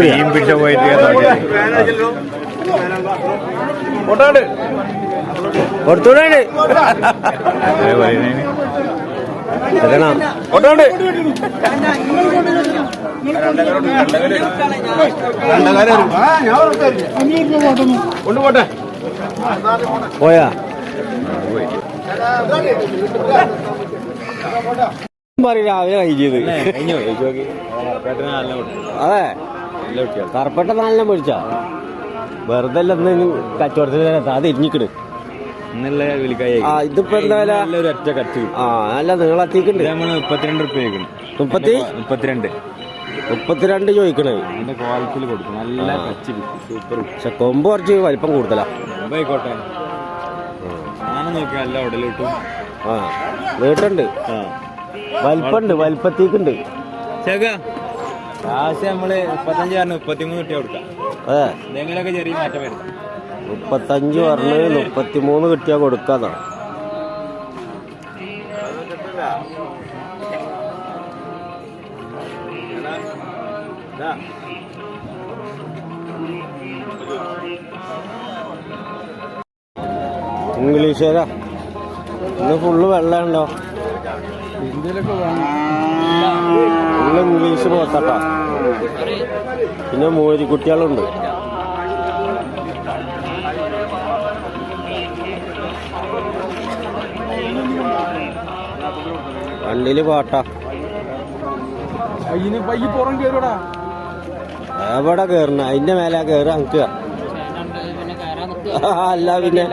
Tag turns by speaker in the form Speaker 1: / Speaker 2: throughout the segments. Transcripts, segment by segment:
Speaker 1: മീൻ പിടിച്ച പോയിട്ട്
Speaker 2: പോയാ? പറയും രാവിലെ കഴിഞ്ഞത് അതെ. കറുപ്പട്ട നാലിനെ മേടിച്ച വെറുതെ കച്ചവടത്തിന് അത്
Speaker 1: ഇരിഞ്ഞിക്കിട്
Speaker 2: ആ ഇതിപ്പോ എന്താ ആ
Speaker 1: അല്ല നമ്മൾ മുപ്പത്തിരണ്ട് റുപ്യ ചോദിക്കണം
Speaker 2: മുപ്പത്തി?
Speaker 1: മുപ്പത്തിരണ്ട്.
Speaker 2: മുപ്പത്തിരണ്ട് ചോദിക്കണേ.
Speaker 1: അതിന്റെ ക്വാളിറ്റിയിൽ കൊടുക്കും. നല്ല സൂപ്പർ
Speaker 2: പക്ഷെ കൊമ്പ് കുറച്ച് വലിപ്പം കൂടുതലാ.
Speaker 1: ആയിക്കോട്ടെ നോക്കി നല്ല ഉടലിട്ടും.
Speaker 2: ആ. വലിപ്പുണ്ട് വലിപ്പത്തേക്കുണ്ട്.
Speaker 1: കാശ് നമ്മൾ മുപ്പത്തഞ്ച് കാരണം മുപ്പത്തിമൂന്ന് കിട്ടിയ കൊടുക്കാം. എന്തെങ്കിലുമൊക്കെ ചെറിയ മാറ്റം വരും
Speaker 2: മുപ്പത്തഞ്ച് പറഞ്ഞ് മുപ്പത്തിമൂന്ന് കിട്ടിയാ കൊടുക്കാതാ ഇംഗ്ലീഷ് ഇന്ന് ഫുള്ള് വെള്ളമുണ്ടോ? ഫുള്ള് ഇംഗ്ലീഷ് പോത്തട്ടാ. പിന്നെ മോരിക്കുട്ടികളുണ്ട് വണ്ടിയിൽ പാട്ടാ.
Speaker 3: പയ്യന് പയ്യ പുറം കയറൂടാ
Speaker 2: എവിടെ കേറണ? അതിന്റെ മേലെ കേറി അനക്കുക അല്ല പിന്നെ.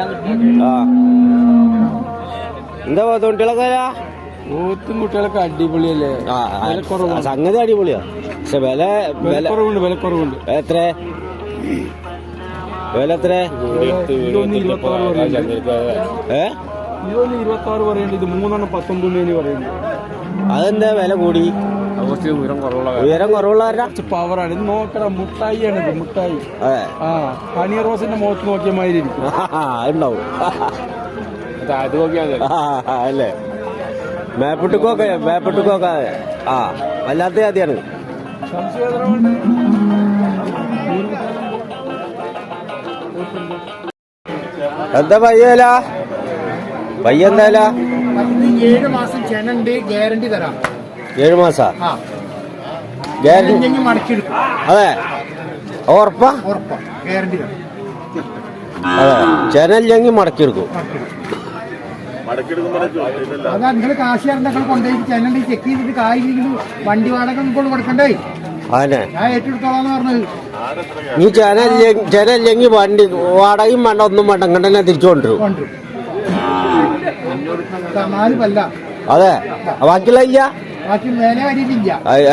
Speaker 2: ആ. എന്താ തോട്ടികളൊക്കെ
Speaker 3: ഓത്തും കുട്ടികളൊക്കെ അടിപൊളിയല്ലേ?
Speaker 2: സംഗതി അടിപൊളിയാ. പക്ഷെ വില വില
Speaker 3: കുറവുണ്ട് വില കുറവുണ്ട്.
Speaker 2: എത്ര? വില എത്ര?
Speaker 3: ഇതൊന്ന് ഇരുപത്തി ആറ് പറയുന്നുണ്ട്.
Speaker 2: ഏ?
Speaker 3: ഇതൊന്ന് ഇരുപത്തി ആറ് പറയുന്നുണ്ട്. ഇത് മൂന്നെണ്ണം പത്തൊമ്പത് മേനി
Speaker 2: അതെന്താ വില കൂടി?
Speaker 3: ഉയരം കുറവുള്ള പവറാണ് ഇത് മുട്ടായി ആണ്. ഇത് മുട്ടായി. ആ റോസിന്റെ മുഖത്ത് നോക്കിയ മാതിരി ഇരിക്കും.
Speaker 2: ഉണ്ടാവും.
Speaker 3: അത് നോക്കിയാൽ
Speaker 2: അല്ലേ? മേപ്പിട്ടുക്കൊക്കെ മേപ്പിട്ടുക്കൊക്കെ. ആ വല്ലാത്ത ജാതിയാണ്. എന്താ പയ്യല? പയ്യ എന്തായാല
Speaker 3: ഏഴ് മാസം ചെനുണ്ട് ഗ്യാരണ്ടി തരാം.
Speaker 2: ഏഴ് മാസ? ഗ്യാരണ്ടി
Speaker 3: മടക്കിയെടുക്കും.
Speaker 2: അതെ. ഉറപ്പാ?
Speaker 3: ഉറപ്പാ. ഗ്യാരണ്ടി തരാം.
Speaker 2: അതെ. ചെനല്ലെങ്കിൽ മടക്കിയെടുക്കും.
Speaker 3: അതാ നിങ്ങൾ കാശ് നിങ്ങൾ കൊണ്ടുപോയി ചെന്നണ്ടി ചെക്ക് ചെയ്തിട്ട് കായില്ലെങ്കിലും വണ്ടി വാടക കൊണ്ട് കൊടുക്കണ്ടേ? ഞാൻ ഏറ്റെടുത്തോളാന്ന് പറഞ്ഞത്.
Speaker 2: നീ ചെനല്ലേ ചെനല്ലെങ്കിൽ വണ്ടി വാടകയും വേണ്ട ഒന്നും വേണ്ട ഇങ്ങനെ തന്നെ തിരിച്ചു കൊണ്ടുവരും
Speaker 3: കൊണ്ടുവരും നാല്
Speaker 2: അതെ. ബാക്കിയുള്ള ഇല്ല?
Speaker 3: ബാക്കി മേലെ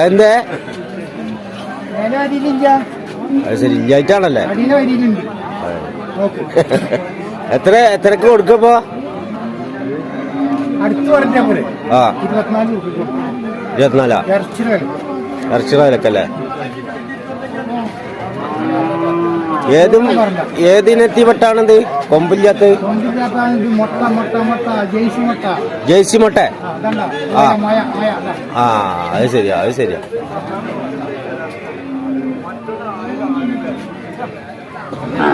Speaker 2: എന്തേ
Speaker 3: മേലെ വരിയിലില്ല
Speaker 2: അത് ശരി ഇല്ലായിട്ടാണല്ലേ?
Speaker 3: അടിയിലെ വരിയിലുണ്ട്
Speaker 2: എത്ര എത്രക്ക് കൊടുക്കപ്പോ ഏതും ഏതിനെത്തിപ്പെട്ടാണെന്ത് കൊമ്പില്ലാത്ത?
Speaker 3: ജയ്സി മുട്ട ആ
Speaker 2: ആ.
Speaker 3: അത്
Speaker 2: ശരിയാ അത് ശരിയാ. ആ